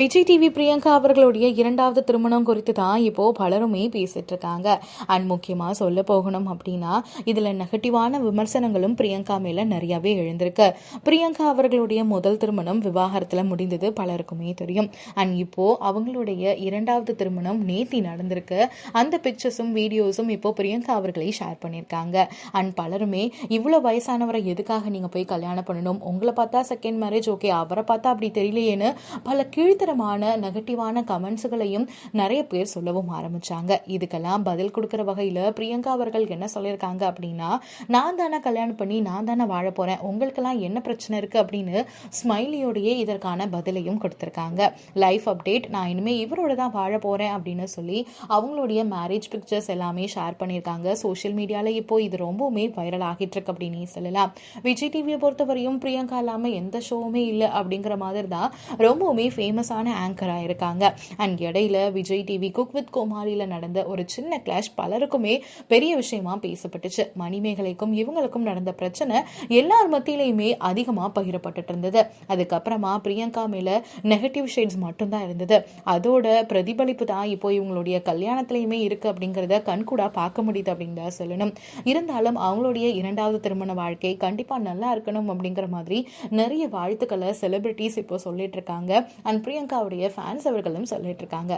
Vijay TV Priyanka அவர்களுடைய இரண்டாவது திருமணம் குறித்து தான் இப்போ பலருமே பேசிட்டு இருக்காங்க. அண்ட் முக்கியமா சொல்ல போகணும் அப்படின்னா இதுல நெகட்டிவான விமர்சனங்களும் பிரியங்கா மேல நிறையவே எழுந்திருக்கு. பிரியங்கா அவர்களுடைய முதல் திருமணம் விவாகரத்துல முடிந்தது பலருக்குமே தெரியும். அண்ட் இப்போ அவங்களுடைய இரண்டாவது திருமணம் நேத்தி நடந்திருக்கு. அந்த பிக்சர்ஸும் வீடியோஸும் இப்போ பிரியங்கா அவர்களை ஷேர் பண்ணியிருக்காங்க. அண்ட் பலருமே இவ்வளோ வயசானவரை எதுக்காக நீங்க போய் கல்யாணம் பண்ணணும்? உங்களை பார்த்தா செகண்ட் மேரேஜ் ஓகே அவரை பார்த்தா அப்படி தெரியலையேன்னு பல கீழ்த்த பயங்கரமான நெகட்டிவான கமெண்ட்ஸுகளையும் நிறைய பேர் சொல்லவும் ஆரம்பிச்சாங்க. இதுக்கெல்லாம் பதில் கொடுக்குற வகையில் பிரியங்கா அவர்கள் என்ன சொல்லியிருக்காங்க அப்படின்னா நான் தானே கல்யாணம் பண்ணி நான் தானே வாழ போறேன் உங்களுக்கெல்லாம் என்ன பிரச்சனை இருக்கு அப்படின்னு ஸ்மைலியோடையே இதற்கான பதிலையும் கொடுத்துருக்காங்க. லைஃப் அப்டேட் நான் இனிமேல் இவரோட தான் வாழ போறேன் அப்படின்னு சொல்லி அவங்களுடைய மேரேஜ் பிக்சர்ஸ் எல்லாமே ஷேர் பண்ணியிருக்காங்க. சோஷியல் மீடியாவில் இப்போ இது ரொம்பவுமே வைரல் ஆகிட்டு இருக்கு அப்படின்னு சொல்லலாம். விஜய் டிவியை பொறுத்தவரையும் பிரியங்கா இல்லாமல் எந்த ஷோவுமே இல்லை அப்படிங்கிற மாதிரி தான் ரொம்பவுமே ஃபேமஸ் ஃபேமஸான ஆங்கராக இருக்காங்க அண்ட் இடையில விஜய் டிவி குக் வித் கோமாளியில் நடந்த ஒரு சின்ன கிளாஷ் பலருக்குமே பெரிய விஷயமா பேசப்பட்டுச்சு. மணிமேகலைக்கும் இவங்களுக்கும் நடந்த பிரச்சனை எல்லார் மத்தியிலையுமே அதிகமாக பகிரப்பட்டு இருந்தது. அதுக்கப்புறமா பிரியங்கா மேல நெகட்டிவ் ஷேட்ஸ் மட்டும்தான் இருந்தது. அதோட பிரதிபலிப்பு தான் இப்போ இவங்களுடைய கல்யாணத்திலையுமே இருக்கு அப்படிங்கிறத கண்கூடா பார்க்க முடியுது அப்படின்னு சொல்லணும். இருந்தாலும் அவங்களுடைய இரண்டாவது திருமண வாழ்க்கை கண்டிப்பா நல்லா இருக்கணும் அப்படிங்கிற மாதிரி நிறைய வாழ்த்துக்களை செலிபிரிட்டிஸ் இப்போ சொல்லிட்டு இருக்காங்க. அண்ட் பிரியங்கா பிரியங்காவுடைய ஃபேன்ஸ் அவர்களும் சொல்லிட்டு இருக்காங்க